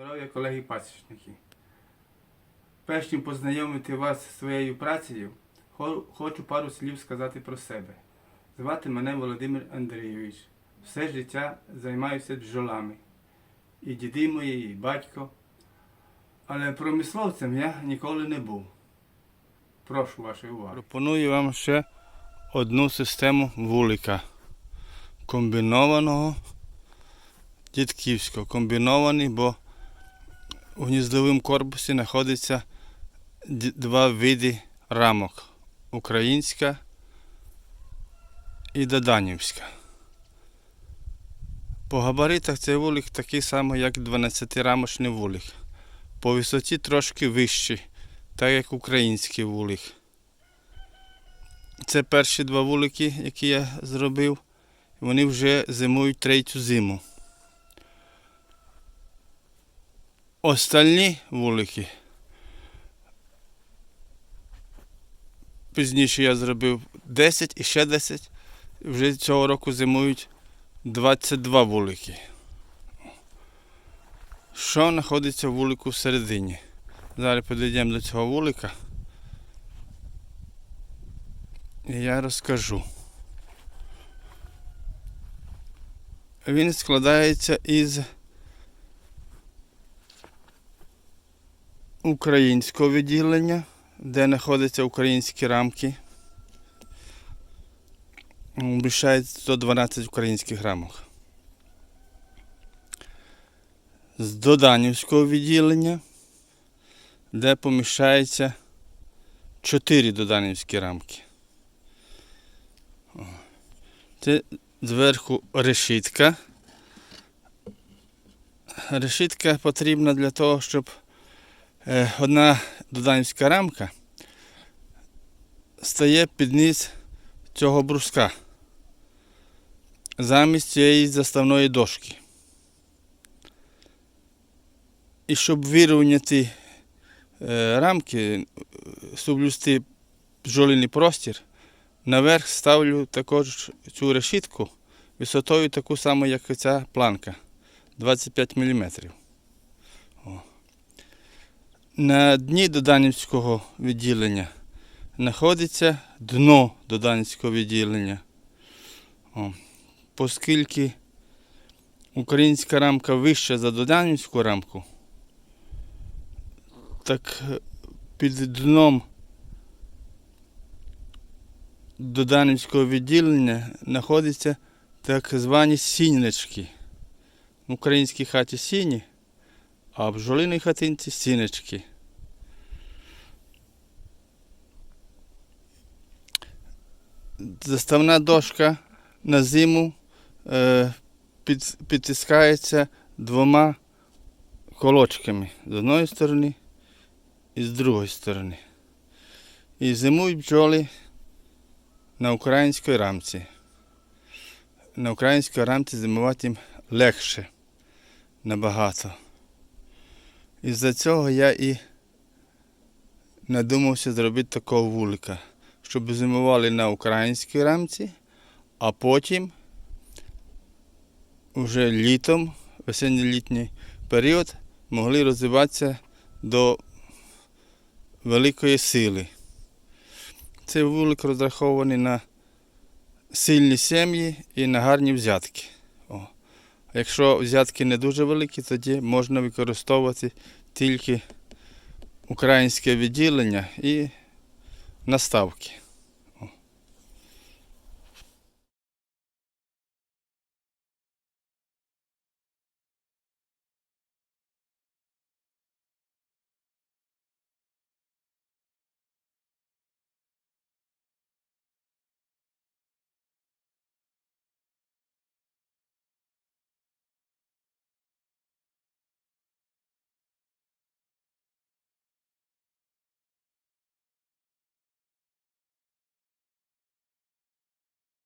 Здоров'я колеги пасічники. Перш ніж познайомити вас зі своєю працею, хочу пару слів сказати про себе. Звати мене Володимир Андрійович. Все життя займаюся бджолами. І діди мої, і батько. Але промисловцем я ніколи не був. Прошу вашої уваги. Пропоную вам ще одну систему вулика. Комбінованого дідківського. Комбінований, бо у гніздовому корпусі знаходиться два види рамок. Українська і Доданівська. По габаритах цей вулик такий самий, як 12-рамочний вулик. По висоті трошки вищий, так як український вулик. Це перші два вулики, які я зробив. Вони вже зимують третю зиму. Остальні вулики. Пізніше я зробив 10 і ще 10. Вже цього року зимують 22 вулики. Що знаходиться в вулику всередині? Зараз підійдемо до цього вулика. І я розкажу. Він складається із українського відділення, де знаходяться українські рамки. Вміщається 112 українських рамок. З Доданівського відділення, де поміщається 4 доданівські рамки. Це зверху решітка. Решітка потрібна для того, щоб одна доданівська рамка стає під низ цього бруска замість цієї заставної дошки. І щоб вирівняти е, рамки, е, соблюсти бджолиний простір, наверх ставлю також цю решітку висотою таку саму, як ця планка 25 мм. На дні доданівського відділення знаходиться дно доданівського відділення. О. Оскільки українська рамка вища за доданівську рамку, так е, під дном доданівського відділення знаходяться так звані сінечки. В українській хаті сіні, а в бджолиній хатинці сінечки. Заставна дошка на зиму е, під, підтискається двома колочками з одної сторони і з другої сторони. І зимують бджоли на українській рамці. На українській рамці зимувати їм легше набагато. І за цього я і надумався зробити такого вулика, щоб зимували на українській рамці, а потім вже літом, осінньо-літній період, могли розвиватися до великої сили. Цей вулик розрахований на сильні сім'ї і на гарні взятки. О. Якщо взятки не дуже великі, тоді можна використовувати тільки українське відділення і наставки.